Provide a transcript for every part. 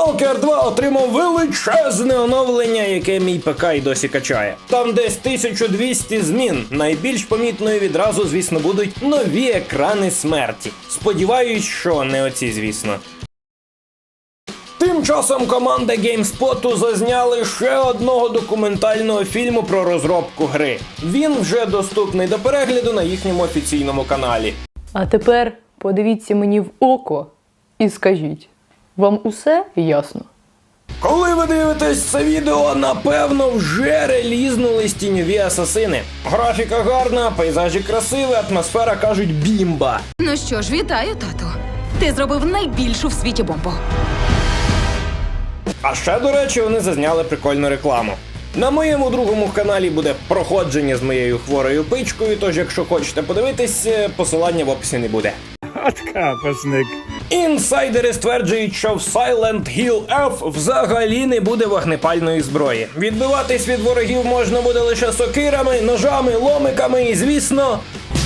Stalker 2 отримав величезне оновлення, яке мій ПК й досі качає. Там десь 1200 змін. Найбільш помітною відразу, звісно, будуть нові екрани смерті. Сподіваюсь, що не оці, звісно. Тим часом команда GameSpot зазняли ще одного документального фільму про розробку гри. Він вже доступний до перегляду на їхньому офіційному каналі. А тепер подивіться мені в око і скажіть, вам усе ясно? Коли ви дивитесь це відео, напевно, вже релізнулись тіньові асасини. Графіка гарна, пейзажі красиві, атмосфера кажуть бімба. Ну що ж, вітаю, тату. Ти зробив найбільшу в світі бомбу. А ще, до речі, вони зазняли прикольну рекламу. На моєму другому каналі буде проходження з моєю хворою пичкою, тож якщо хочете подивитись, е, посилання в описі не буде. Откапасник. Інсайдери стверджують, що в Silent Hill F взагалі не буде вогнепальної зброї. Відбиватись від ворогів можна буде лише сокирами, ножами, ломиками і, звісно,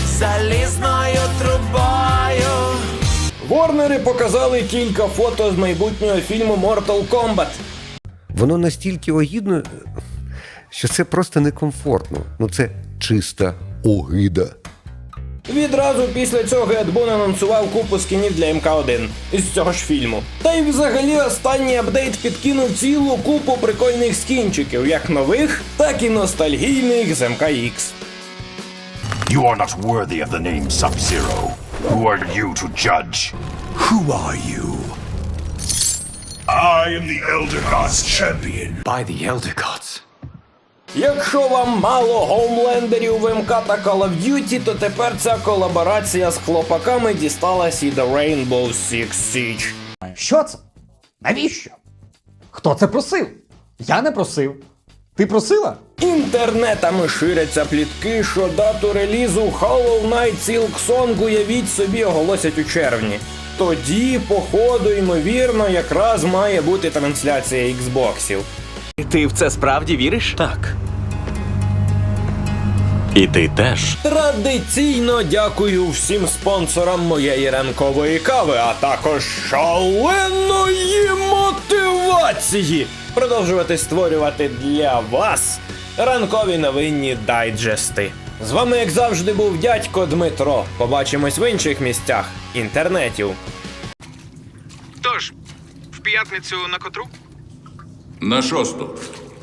залізною трубою. Ворнери показали кілька фото з майбутнього фільму Mortal Kombat. Воно настільки огідно, що це просто некомфортно. Ну це чиста огида. Відразу після цього Едбун анонсував купу скінів для МК1 із цього ж фільму. Та й взагалі останній апдейт підкинув цілу купу прикольних скінчиків, як нових, так і ностальгійних з МКX. You are not worthy of the name Sub-Zero. Who are you to judge? Who are you? I am the Elder Gods champion. By the Elder Gods. Якщо вам мало гоумлендерів в МК та Call of Duty, то тепер ця колаборація з хлопаками дісталась і до Rainbow Six Siege. Що це? Навіщо? Хто це просив? Я не просив. Ти просила? Інтернетами ширяться плітки, що дату релізу Hollow Knight Silk Song, уявіть собі, оголосять у червні. Тоді, походу, ймовірно, якраз має бути трансляція Xboxів. Ти в це справді віриш? Так. І ти теж. Традиційно дякую всім спонсорам моєї ранкової кави, а також шаленої мотивації продовжувати створювати для вас ранкові новинні дайджести. З вами, як завжди, був дядько Дмитро. Побачимось в інших місцях інтернетів. Тож, в п'ятницю на котру? На шосту.